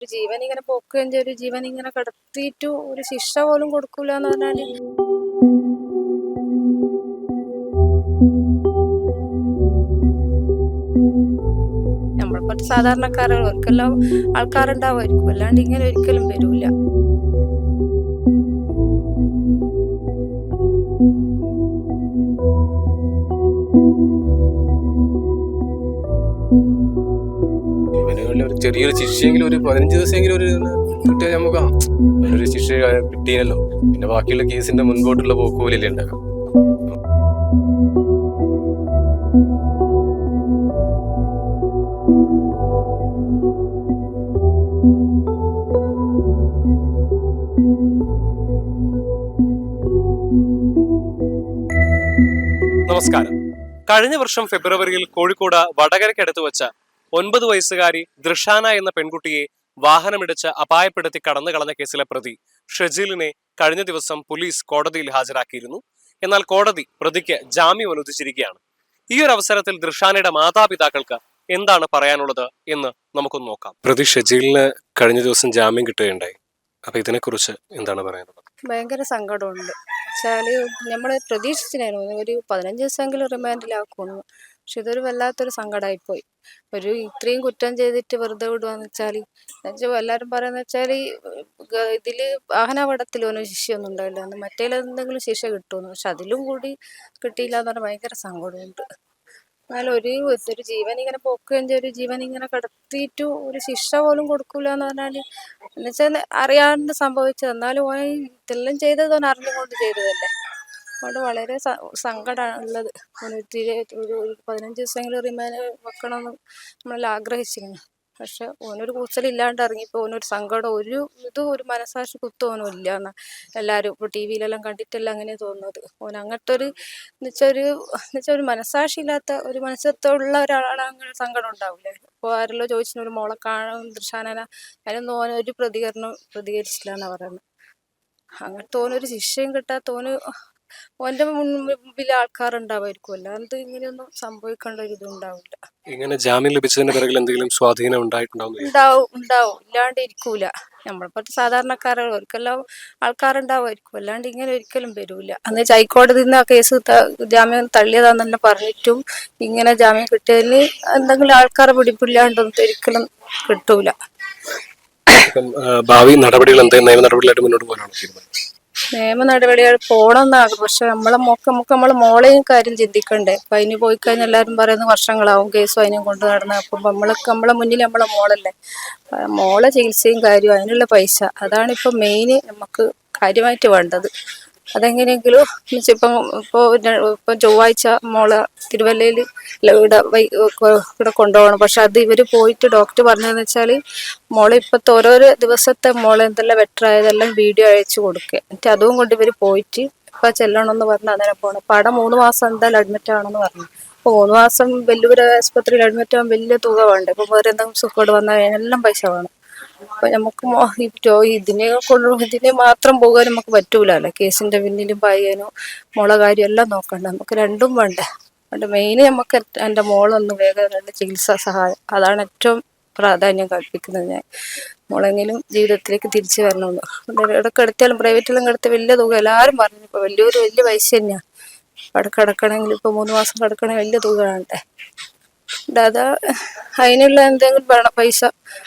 ഒരു ജീവൻ ഇങ്ങനെ പോക്കുകയും ഒരു ജീവൻ ഇങ്ങനെ കടത്തിയിട്ട് ഒരു ശിക്ഷ പോലും കൊടുക്കൂല എന്ന് പറഞ്ഞാൽ. നമ്മളിപ്പോ സാധാരണക്കാരാണ് അവർക്കെല്ലാം ആൾക്കാരുണ്ടാവുമായിരിക്കും. അല്ലാണ്ട് ഇങ്ങനെ ഒരിക്കലും വരൂല. ചെറിയൊരു ശിക്ഷയെങ്കിലും ഒരു പതിനഞ്ച് ദിവസമെങ്കിലും ഒരു കിട്ടിയാൽ നമുക്ക് ഒരു ശിക്ഷ കിട്ടിയല്ലോ പിന്നെ ബാക്കിയുള്ള കേസിന്റെ മുൻപോട്ടുള്ള പോക്കുപോലല്ലേ ഉണ്ടാകും നമസ്കാരം. കഴിഞ്ഞ വർഷം ഫെബ്രുവരിയിൽ കോഴിക്കോട് വടകരയ്ക്കടുത്ത് വെച്ച ഒൻപത് വയസ്സുകാരി ദൃഷാന എന്ന പെൺകുട്ടിയെ വാഹനമിടിച്ച് അപായപ്പെടുത്തി കടന്നു കളഞ്ഞ കേസിലെ പ്രതി ഷെജീലിനെ കഴിഞ്ഞ ദിവസം പോലീസ് കോടതിയിൽ ഹാജരാക്കിയിരുന്നു. എന്നാൽ കോടതി പ്രതിക്ക് ജാമ്യം അനുവദിച്ചിരിക്കുകയാണ്. ഈ ഒരു അവസരത്തിൽ ദൃഷാനയുടെ മാതാപിതാക്കൾക്ക് എന്താണ് പറയാനുള്ളത് എന്ന് നമുക്കൊന്ന് നോക്കാം. പ്രതി ഷെജീലിന് കഴിഞ്ഞ ദിവസം ജാമ്യം കിട്ടുകയുണ്ടായി. അപ്പൊ ഇതിനെക്കുറിച്ച് എന്താണ് പറയാനുള്ളത്? ഭയങ്കര സങ്കടമുണ്ട്. വെച്ചാൽ നമ്മൾ പ്രതീക്ഷിച്ചില്ലായിരുന്നു ഒരു പതിനഞ്ച് ദിവസമെങ്കിലും റിമാൻഡിലാക്കുമെന്ന്. പക്ഷെ ഇതൊരു വല്ലാത്തൊരു സങ്കടമായിപ്പോയി ഒരു ഇത്രയും കുറ്റം ചെയ്തിട്ട് വെറുതെ വിടുവാന്ന് വെച്ചാൽ എന്നുവെച്ചാൽ എല്ലാവരും പറയുന്ന വെച്ചാൽ ഇതിൽ വാഹനാപടത്തിൽ ഒന്നും ശിക്ഷയൊന്നും ഉണ്ടായില്ല മറ്റേതിൽ എന്തെങ്കിലും ശിക്ഷ കിട്ടുമെന്ന് പക്ഷെ അതിലും കൂടി കിട്ടിയില്ല എന്ന് പറഞ്ഞാൽ ഭയങ്കര സങ്കടമുണ്ട്. എന്നാലും ഒരു ഒരു ജീവൻ ഇങ്ങനെ പോക്കുകയും ചെയ്യും. ഒരു ജീവൻ ഇങ്ങനെ കടത്തിയിട്ട് ഒരു ശിക്ഷ പോലും കൊടുക്കില്ല എന്ന് പറഞ്ഞാൽ എന്നുവെച്ചാൽ അറിയാണ്ട് സംഭവിച്ചത്. എന്നാലും ഓൻ ഇതെല്ലാം ചെയ്തത് അറിഞ്ഞുകൊണ്ട് ചെയ്തതല്ലേ? അതുകൊണ്ട് വളരെ സങ്കടമാണ് ഉള്ളത് ഓന് തീരെ ഒരു പതിനഞ്ച് ദിവസമെങ്കിലും റിമാൻഡ് വെക്കണമെന്ന് നമ്മളെല്ലാം ആഗ്രഹിച്ചിരുന്നു പക്ഷെ ഓനൊരു കൂച്ചലില്ലാണ്ട് ഇറങ്ങിയപ്പോൾ ഓനൊരു സങ്കടം ഒരു ഇതും ഒരു മനസാക്ഷി ഓനും ഇല്ല എന്നാ എല്ലാവരും ഇപ്പോൾ ടി വിയിലെല്ലാം കണ്ടിട്ടല്ല അങ്ങനെ തോന്നുന്നത്. ഓൻ അങ്ങനത്തെ ഒരു എന്നുവെച്ചാൽ ഒരു എന്നുവെച്ചാൽ ഒരു മനസാക്ഷി ഇല്ലാത്ത ഒരു മനസ്സത്തുള്ള ഒരാളാണ് അങ്ങനെ സങ്കടം ഉണ്ടാവില്ലേ അപ്പോൾ ആരെല്ലോ ചോദിച്ചു ഒരു മോളെ കാണാൻ ദൃശാനന അതിനൊന്നും ഓനൊരു പ്രതികരണം പ്രതികരിച്ചില്ല എന്നാണ് പറയുന്നത് അങ്ങനെ ഓനൊരു ശിക്ഷയും കിട്ടാത്ത ഓന് ഓന്റെ മുൻപിൽ ആൾക്കാരുണ്ടാവായിരിക്കുമല്ലോ അല്ലാണ്ട് ഇങ്ങനെയൊന്നും സംഭവിക്കേണ്ട ഒരു ഇതുണ്ടാവില്ല. ഇങ്ങനെ ജാമ്യം ലഭിച്ചതിന്റെ പിറകിൽ എന്തെങ്കിലും സ്വാധീനം ഉണ്ടായിട്ടുണ്ടാവും ഉണ്ടാവും ഉണ്ടാവും. ഇല്ലാണ്ടിരിക്കൂല. ഇരിക്കൂല നമ്മളിപ്പോഴത്തെ ഒരിക്കലും ആൾക്കാരുണ്ടാവുമായിരിക്കും അല്ലാണ്ട് ഇങ്ങനെ ഒരിക്കലും വരൂല. അന്ന് ഹൈക്കോടതിയിൽ നിന്ന് ആ കേസ് ജാമ്യം തന്നെ പറഞ്ഞിട്ടും ഇങ്ങനെ ജാമ്യം കിട്ടിയതിന് എന്തെങ്കിലും ആൾക്കാരെ പിടിപ്പില്ലാണ്ടൊന്നും ഒരിക്കലും കിട്ടൂല. ഭാവി നടപടികൾ എന്തെങ്കിലും നിയമ നടപടികളായിട്ട് മുന്നോട്ട് പോകാനാണ് തീരുമാനം നിയമ നടപടികൾ പോണമെന്നാണ് പക്ഷെ നമ്മളെ മോക്ക് നമുക്ക് നമ്മളെ മോളെയും കാര്യം ചിന്തിക്കണ്ടേ. അപ്പൊ അതിന് പോയി കഴിഞ്ഞാൽ എല്ലാവരും പറയുന്നത് വർഷങ്ങളാവും കേസും അതിനും കൊണ്ട് നടന്ന്. അപ്പം നമ്മളൊക്കെ നമ്മളെ മുന്നിൽ നമ്മളെ മോളല്ലേ. മോളെ ചികിത്സയും കാര്യവും അതിനുള്ള പൈസ. അതാണ് ഇപ്പൊ മെയിൻ നമുക്ക് കാര്യമായിട്ട് വേണ്ടത്. അതെങ്ങനെയെങ്കിലും ഇപ്പം ഇപ്പോൾ ഇപ്പം ചൊവ്വാഴ്ച മോളെ തിരുവല്ലയിൽ ഇവിടെ ഇവിടെ കൊണ്ടുപോകണം. പക്ഷെ അത് ഇവർ പോയിട്ട് ഡോക്ടർ പറഞ്ഞതെന്ന് വെച്ചാൽ മോളെ ഇപ്പോഴത്തെ ഓരോരോ ദിവസത്തെ മോളെ എന്തെല്ലാം ആയതെല്ലാം വീഡിയോ അയച്ചു കൊടുക്കുക എന്നിട്ട് അതും കൊണ്ട് ഇവർ പോയിട്ട് ഇപ്പം ചെല്ലണമെന്ന് പറഞ്ഞ് അങ്ങനെ പോകണം അപ്പം അവിടെ മൂന്ന് മാസം എന്തായാലും അഡ്മിറ്റ് ആണെന്ന് പറഞ്ഞു. അപ്പോൾ മൂന്ന് മാസം വലിയൊരു ആശുപത്രിയിൽ അഡ്മിറ്റ് ആകാൻ വലിയ തുക വേണ്ടേ. ഇപ്പം വേറെ എന്തെങ്കിലും സുഖം വന്നാൽ എല്ലാം പൈസ വേണം. അപ്പൊ നമുക്ക് ജോ- ഇതിനെ കൊണ്ട് ഇതിനെ മാത്രം പോകാൻ നമുക്ക് പറ്റൂല പറ്റൂലല്ലോ. കേസിന്റെ പിന്നിലും പായാനോ മോളെ കാര്യം എല്ലാം നോക്കണ്ട. നമുക്ക് രണ്ടും വേണ്ട. അതുകൊണ്ട് മെയിൻ നമുക്ക് എന്റെ മോളൊന്ന് വേഗം രണ്ട് ചികിത്സാ സഹായം. അതാണ് ഏറ്റവും പ്രാധാന്യം കൽപ്പിക്കുന്നത് ഞാൻ. മോളെങ്കിലും ജീവിതത്തിലേക്ക് തിരിച്ചു വരണമെന്ന്. അതുകൊണ്ട് എടുത്താലും കിടത്തിയാലും പ്രൈവറ്റിലും കിടത്തി വലിയ തുക എല്ലാവരും പറഞ്ഞു. ഇപ്പൊ വലിയൊരു വലിയ പൈസ തന്നെയാണ് അവിടെ കിടക്കണമെങ്കിൽ ഇപ്പൊ മൂന്ന് മാസം കിടക്കണമെങ്കിൽ വലിയ തുക വേണ്ടേ. അതാ അതിനുള്ള എന്തെങ്കിലും പൈസ.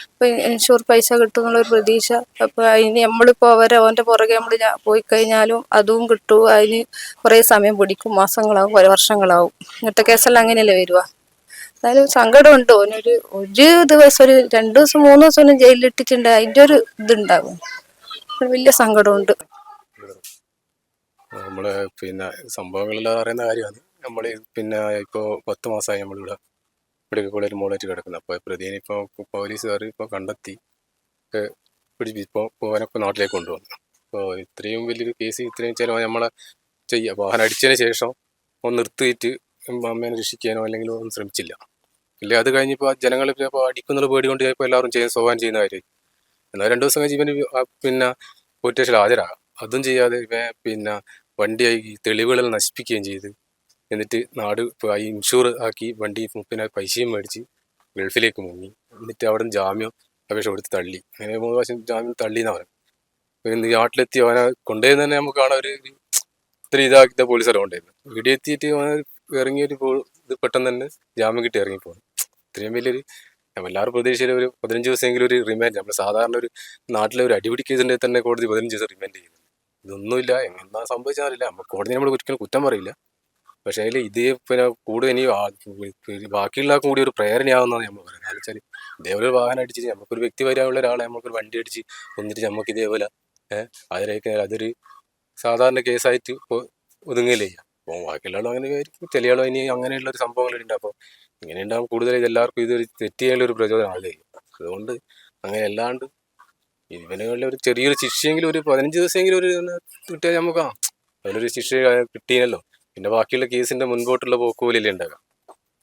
ഇപ്പൊ ഇൻഷുർ പൈസ കിട്ടുമെന്നുള്ളൊരു പ്രതീക്ഷ. അപ്പൊ അതിന് നമ്മളിപ്പോ അവരെ അവന്റെ പുറകെ നമ്മൾ പോയി കഴിഞ്ഞാലും അതും കിട്ടും. അതിന് കുറേ സമയം പിടിക്കും. മാസങ്ങളാവും കുറെ വർഷങ്ങളാവും. ഇങ്ങനത്തെ കേസെല്ലാം അങ്ങനെയല്ലേ വരുക? എന്നാലും സങ്കടമുണ്ട്. ഓനൊരു ഒരു ദിവസം ഒരു രണ്ടു ദിവസം മൂന്ന് ദിവസം ഒന്നും ജയിലിലിട്ടിട്ടുണ്ട്. അതിന്റെ ഒരു ഇതുണ്ടാവും. ഒരു വലിയ സങ്കടമുണ്ട്. നമ്മൾ പിന്നെ സംഭവങ്ങളെല്ലാം അറിയുന്ന കാര്യമാണ്. നമ്മൾ പിന്നെ ഇപ്പോൾ പത്ത് മാസമായി നമ്മളിവിടെ മെഡിക്കൽ കോളേജിൽ മോളായിട്ട് കിടക്കുന്നത് അപ്പോൾ പ്രതിനെ ഇപ്പോൾ പോലീസുകാർ ഇപ്പോൾ കണ്ടെത്തി പിടിച്ച് ഇപ്പോൾ പോകാനൊക്കെ നാട്ടിലേക്ക് കൊണ്ടുവന്നു. അപ്പോൾ ഇത്രയും വലിയൊരു കേസ് ഇത്രയും ചിലവ് നമ്മളെ ചെയ്യുക വാഹനം അടിച്ചതിന് ശേഷം ഒന്ന് നിർത്തിയിട്ട് അമ്മേനെ രക്ഷിക്കാനോ അല്ലെങ്കിൽ ഒന്നും ശ്രമിച്ചില്ല. ഇല്ല? അത് കഴിഞ്ഞിപ്പോൾ ജനങ്ങൾ ഇപ്പോൾ അടിക്കുന്നുള്ള പേടി കൊണ്ട് ചിലപ്പോൾ എല്ലാവരും ചെയ്യാൻ സ്വഭാവം ചെയ്യുന്ന കാര്യം. എന്നാൽ രണ്ട് ദിവസം കഴിഞ്ഞ് ഇവന് പിന്നെ പോലീസ് സ്റ്റേഷനിൽ ഹാജരാകാം അതും ചെയ്യാതെ ഇവ പിന്നെ വണ്ടിയായി തെളിവുകളെല്ലാം നശിപ്പിക്കുകയും ചെയ്ത്. എന്നിട്ട് നാട് ഇപ്പോൾ ഇൻഷൂർ ആക്കി വണ്ടി പിന്നെ പൈസയും മേടിച്ച് ഗൾഫിലേക്ക് മുങ്ങി. എന്നിട്ട് അവിടെ നിന്ന് ജാമ്യം അപേക്ഷ കൊടുത്ത് തള്ളി. അങ്ങനെ മൂന്ന് പ്രാവശ്യം ജാമ്യം തള്ളിയെന്നു പറയും പിന്നെ നാട്ടിലെത്തി അവനെ കൊണ്ടുപോയി തന്നെ നമുക്ക് കാണാൻ ഒരു ഇത്ര ഇതാക്കിയ പോലീസുകാരെ കൊണ്ടുവരുന്നത് ഇവിടെ എത്തിയിട്ട് അവനെ ഇറങ്ങിയൊരു ഇത് പെട്ടെന്ന് തന്നെ ജാമ്യം കിട്ടി ഇറങ്ങി പോകുന്നു ഇത്രയും വലിയൊരു എല്ലാവരും പ്രതീക്ഷയിൽ ഒരു പതിനഞ്ച് ദിവസമെങ്കിലും ഒരു റിമാൻഡ് നമ്മൾ സാധാരണ ഒരു നാട്ടിലെ ഒരു അടിപിടി കേസിന്റെ തന്നെ കോടതി പതിനഞ്ച് ദിവസം റിമാൻഡ് ചെയ്യുന്നു ഇതൊന്നുമില്ല. എന്താ സംഭവിച്ചാറില്ല നമ്മൾ കോടതി നമ്മൾ ഒരിക്കലും കുറ്റം പറയില്ല. പക്ഷേ അതിൽ ഇതേ പിന്നെ കൂടുതൽ ഇനി ബാക്കിയുള്ള കൂടി ഒരു പ്രേരണയാവുന്നതാണ് നമ്മൾ പറയുന്നത്. എന്ന് വെച്ചാൽ ഇതേപോലെ ഒരു വാഹനം അടിച്ച് നമുക്കൊരു വ്യക്തി വരാനുള്ള ഒരാളെ നമുക്കൊരു വണ്ടി അടിച്ച് കൊന്നിട്ട് നമുക്ക് ഇതേപോലെ അതിലേക്ക് അതൊരു സാധാരണ കേസായിട്ട് ഇപ്പോൾ ഒതുങ്ങലേ അപ്പോൾ ബാക്കിയുള്ള അങ്ങനെ ആയിരിക്കും. ചില ആളും ഇനി അങ്ങനെയുള്ള ഒരു സംഭവങ്ങളുണ്ട് അപ്പോൾ ഇങ്ങനെ ഉണ്ടാകും കൂടുതൽ ഇത് എല്ലാവർക്കും ഇതൊരു തെറ്റ് ചെയ്യാനുള്ള ഒരു പ്രചോദനം ആകുകയും അതുകൊണ്ട് അങ്ങനെ അല്ലാണ്ട് ഇവനുള്ള ഒരു ചെറിയൊരു ശിക്ഷയെങ്കിലും ഒരു പതിനഞ്ച് ദിവസമെങ്കിലും ഒരു കിട്ടിയാൽ നമുക്ക് അതിനൊരു ശിക്ഷ കിട്ടിയല്ലോ പിന്നെ ബാക്കിയുള്ള കേസിന്റെ മുൻപോട്ടുള്ള പോക്കുപോലല്ലേ ഉണ്ടാകാം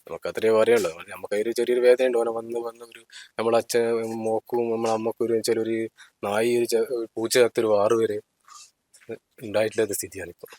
നമുക്ക് അത്രേ പറയുള്ളൂ നമുക്ക് ഒരു ചെറിയൊരു വേദന ഉണ്ട് ഓനെ വന്ന് വന്ന് ഒരു നമ്മളെ അച്ഛൻ മോക്കും നമ്മളെ അമ്മക്കും ഒരു ചിലൊരു നായി ഒരു പൂച്ച ചത്തൊരു ആറ് പേര് ഉണ്ടായിട്ടുള്ള സ്ഥിതിയാണ് ഇപ്പം